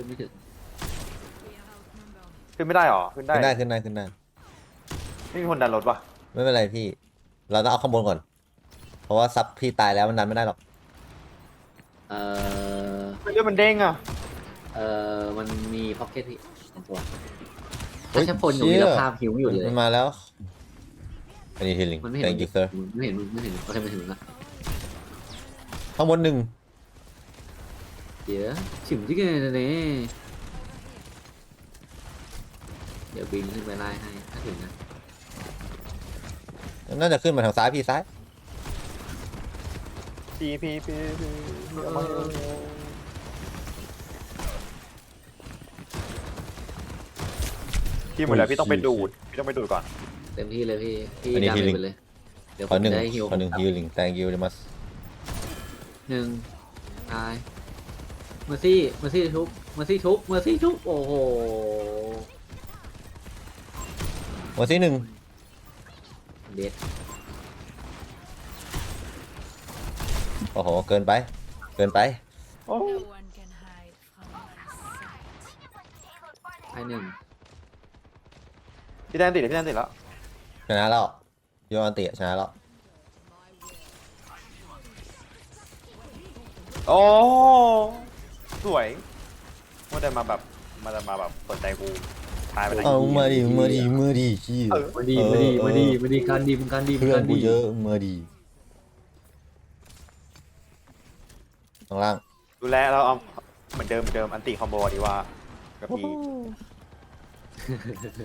ขึ้นไม่ถึงขึ้นไม่ได้หรอ ขึ้นได้ขึ้นได้ขึ้นได้ขึ้นได้ไม่มีคนดันรถวะไม่เป็นไรพี่ เราต้องเอาข้างบนก่อน เพราะว่าซับพี่ตายแล้วมันดันไม่ได้หรอก เอ่อไม่เรื่องมันเด้งอะ เอ่อมันมีพ็อกเก็ตพี่สองตัวเฮ้ถ้ายแค่พลอยู่เชี่ยแล้วภาพหิวอยู่เลย มันมาแล้วอันนี้ทีลิง มันไม่เห็น thank you sir ไม่เห็นไม่เห็นโอเคไม่ถึงนะข้างบนหนึ่ง เดี๋ยวถึงที่ไงเนี่ยเดี๋ยวบินขึ้นไปไล่ให้ถ้าถึงนะน่าจะขึ้นมาทางซ้ายพี่ซ้าย พีพีพีพีพี่หมดแล้วพี่ต้องไปดูดพี่ต้องไปดูดก่อน เต็มที่เลยพี่พี่อันนี้ดาที่เมลิจงไปเลยเดี๋ยวขผอมหนึ่งได้ฮิวขอหนึ่งฮิลลิง thank you very much หนึ่งตายเมอร์ซี่เมอร์ซี่ทุบเมอร์ซี่ทุบเมอร์ซี่ทุบโอ้โหวันที่หนึ่งเด็ดโอ้โห เกินไป เกินไปโอ้ No one can hide from my sight. ไอหนึ่งพี่แดนติดพี่แดนติดแล้วชนะแล้วโยอันติชนะแล้วโอ้ สวยว่าได้มาแบบมาได้มาแบบสนใจกูตายไปไหนเอามาดิมาดิมาดิชี้เออมาดีมาดีมาดีมาดีการดีมการดีเพื่อนการกูดีเยอะมาดิข้างล่างดูแลเราเอาเหมือนเดิมเหมือนเดิมอันติคอมโบดีว่ากับพี่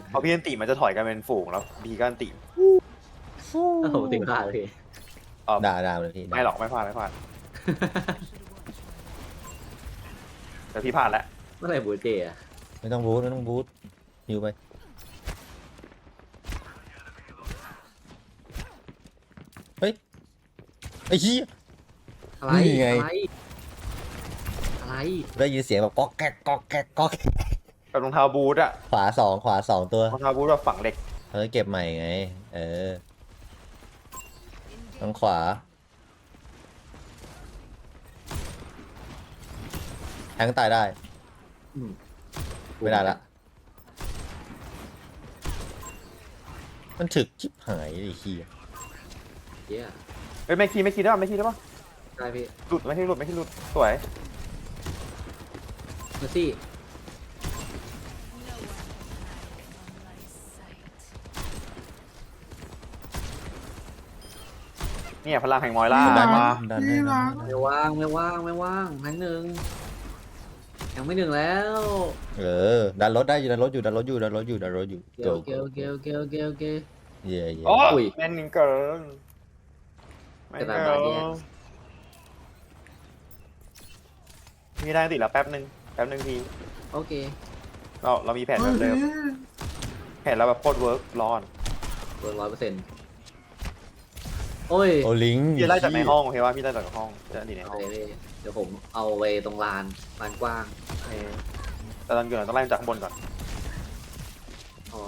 เพราะพี่อันติมันจะถอยกันเป็นฝูงแล้วพี่ก็อันติโอ้โหติดขาดเลยเออด่าด่าเลยพี่ไม่หรอกไม่พลาดไม่พลาด แต่พี่พลาดแล้วเมื่อไหร่บูเจอะไม่ต้องบูทไม่ต้องบูทฮิวไปเฮ้ยไอ้ชี้ย อะไรนี่ไง อะไรอะไรได้ยินเสียงแบบก๊อกแก๊กก๊อกแก๊กก๊อกแก๊กกับรองเท้าบูทอะขวาสองขวาสองตัวรองเท้าบูทแบบฝังเหล็ก เขาจะเก็บใหม่ไง เออทางขวา แทงตายได้อืม ไม่ได้ละมันถึกชิบหายไอ้ขี้ยเย้เฮ้ยไม่คีไม่คีได้ป่ะไม่คีได้ป่ะได้พี่หลุดไม่คีหลุดไม่คีหลุดสวยเมอร์ซี่ No one can hide from my sight. เนี่ยพลังแห่งมอยล่าดันมาดันให้ดันให้ ไม่ว่างไม่ว่างไม่ว่างทั้งหนึ่ง ยังไม่หนึ่งแล้ว เออ ดันรถได้อยู่ดันรถอยู่ดันรถอยู่ดันรถอยู่ดันรถอยู่เกลเกลเกลเกลเกลเกลเย่เย่โอ้อุ้ยแม่นเกินแม่นกระดาษเกิบาดแยกนมีได้ติดแล้วแป๊บนึงแป๊บนึงพี่โอเคเราเรามีแผนแบบเดิมแผนเราแบบโคตรเวิร์กร้อนเกินร้อยเปอร์เซ็นต์โอ้ยโอลิงพี่ไล่จากในห้องโอเคว่าพี่ไล่จากห้องจะติดในโอห้องเคพี่เดี๋ยวผมเอาไปตรงลานลานกว้าง เออแต่ตอนเกิดเราต้องไล่จากข้างบนก่อนอ๋อ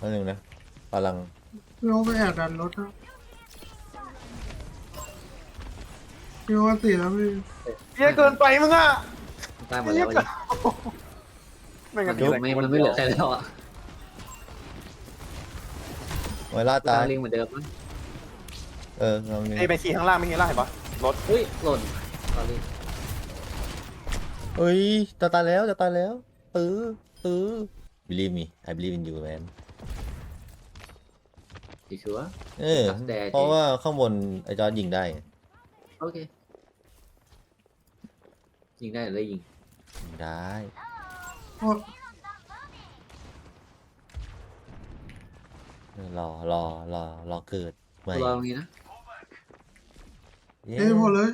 อันหนึ่งนะพลังเราไปแอบดันรถนะพี่ว่าติแล้วพี่เยอะเกินไปมึงอะใกล้หมดแล้ววันนี้ไม่งั้นมันไม่มันไม่เหลือใครแล้วอะไวล่าตาตายลิงเหมือนเดิมมั้ยเออลองนี่ไอ้ไปขี่ข้างล่างไม่เห็นล่างเห็นปะรถอุ้ยหล่นตาลิง เอ้ยจะตายแล้วจะตายแล้วเออเออ believe me I believe in you man ดีชัวร์เออนักแสดงเพราะว่าข้างบนไอ้จอร์จยิงได้ไงโอเคยิงได้หรือได้ยิง ยิงได้โอ้รอรอรอรอเกิดไม่รอตรงนี้นะเย้เอ้หมดเลย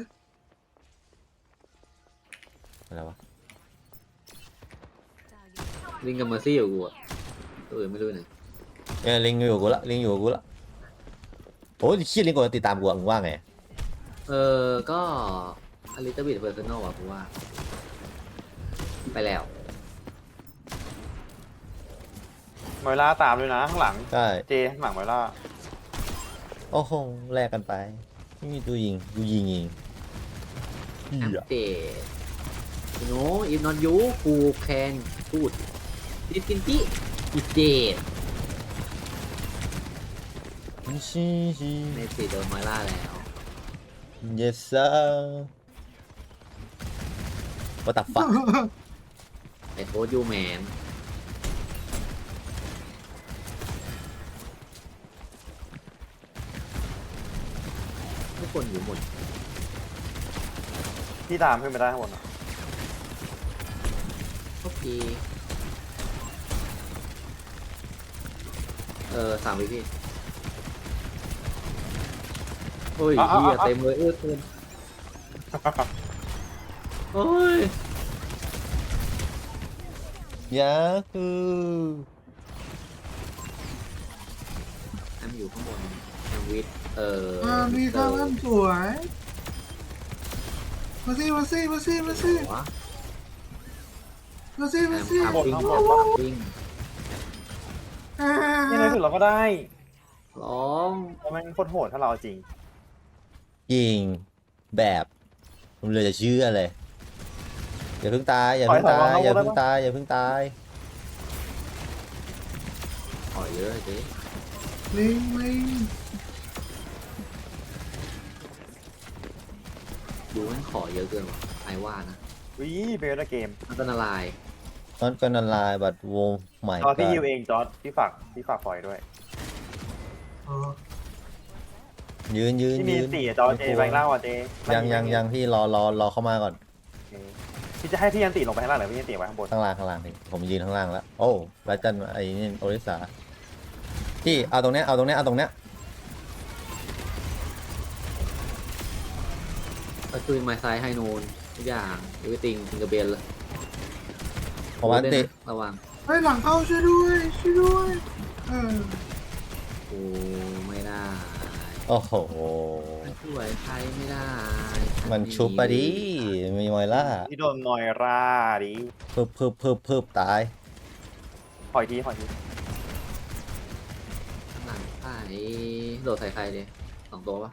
อะไรวะลิงกับเมอร์ซี่อยู่กูอะตัวอื่นไม่รู้ไหนเอ้ยลิงอยู่กับกูละลิงอยู่กับกูละโอ้ยขี้ยลิงกดติดตามกูอะมึงว่าไงเออก็อลิตบิทเพอร์ซันอลอะกูว่า ไปแล้ว มอยล่าตามด้วยนะข้างหลัง ใช่เจข้างหลังมอยล่าโอ้โหแลกกันไปไม่มีตัวยิงกูยิงเองเหี้ยเจ you know if not you who can shoot this กินจิอีเจดเมสซี่โดนมอยล่าแล้ว yes sir what the fuck ไอโทษยูแมนทุกคนอยู่หมด พี่ตามขึ้นไปได้ข้างบนอะ โอเคเออสามวิพี่โอ้ยเฮียเต็มเลยเออเต็มโอ้ย Yahoo แอมอยู่ข้างบนแอมวิทเอออ่ามีข้างล่างสวยมาสิมาสิมาสิมาสิหัว มาสิแอมามสิทำปิ้งทำปิ้งอ่ายังไงถึงเราก็ได้ร้องเพราะแม่งโคตรโหดถ้าเราเอาจริงยิงแบบผมเลยจะเชื่อเลยอย่าเพิ่งตายอย่าเพิ่งตายอย่าเพิ่งตายอย่าเพิ่งตายขอเยอะเจ๊ลิงลิงดูมันขอเยอะเกินว่ะไอว่านะ วิเบลเกมมันก็ละลาย Not gonna lie but วงใหม่จอร์ดพี่กัฮิวเองจอร์ดพี่ฝากพี่ฝากปล่อยด้วยอ๋อยืนยืนที่มียืนสี่อะจอร์ดเจแบงค์ล่างว่ะเจยังยังยังพี่รอรอรอเข้ามาก่อนโอเคพี่จะให้พี่ยันติลงไปข้างล่างหรือพี่ยันติไว้ข้างบนข้างล่างข้างล่างพี่ผมยืนข้างล่างแล้ว โอ้รัจันไอ้นี่โอริสาพี่เอาตรงเนี้ยเอาตรงเนี้ยเอาตรงเนี้ยก็คือไม้ซ้ายให้นูน ทุกอย่างเอวิติงทิงกระเบนเลยผมว่าติระวังเฮ้ยหลังเข้าช่วยด้วยช่วยด้วยเออโอ้ไม่ได้โอ้โห มันช่วยใครไม่ได้มันชุบปะดิ มีมอยล่าพี่โดนนอยราดิเพิ่มเพิ่มเพิ่มเพิ่มตายปล่อยทีปล่อยทีหลังใครโดดใส่ใครเลยสองตัวปะ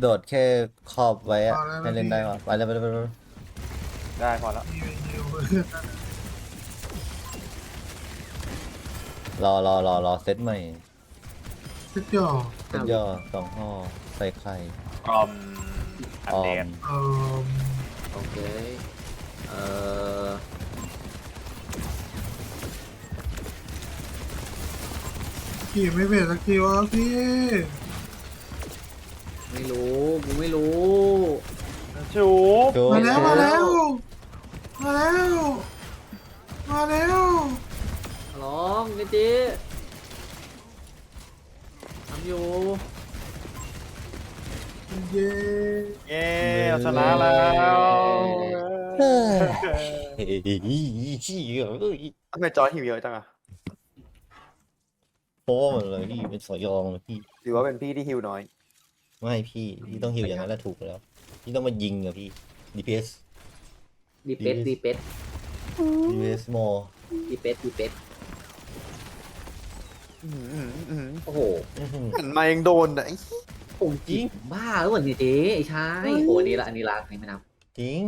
โดดแค่ขอบไว้อะให้เล่นได้ก่อนไปเลยไปเลยไปเลย ได้พอแล้วยิวยิวรอรอรอรอเซตใหม่สุดยอดเซตย่อสองห่อใส่ไข่ออมอันออเดมนเออโอเค เออขี่ไม่เปลี่ยนสักทีวะพี่ ไม่รู้ กูไม่รู้จูบโจ้มาแล้วมาแล้ว มาแล้ว มาแล้วร้องเจ๊เจ๊ทำอยู่เย้เย้เราชนะแล้วเฮ้ยทำไมจอร์ดหิวเยอะจังอะโป้มันเลยพี่เป็นสอยองเลยพี่หรือว่าเป็นพี่ที่หิวน้อย ไม่พี่พี่ต้องหิวอย่างนั้นแหละถูกแล้ว พี่ต้องมายิงอะพี่ DPS ดีเป็ดดีเป็ด DPS more ดีเป็ดดีเป็ดโอ้โหอื้อหือหันมายังโดนอะผมจริงบ้าหรือเปล่าเนี่ยเจ๊ไอ้ชายโอ้โหอันนี้ละอันนี้ละอันนี้ไม่นับจริง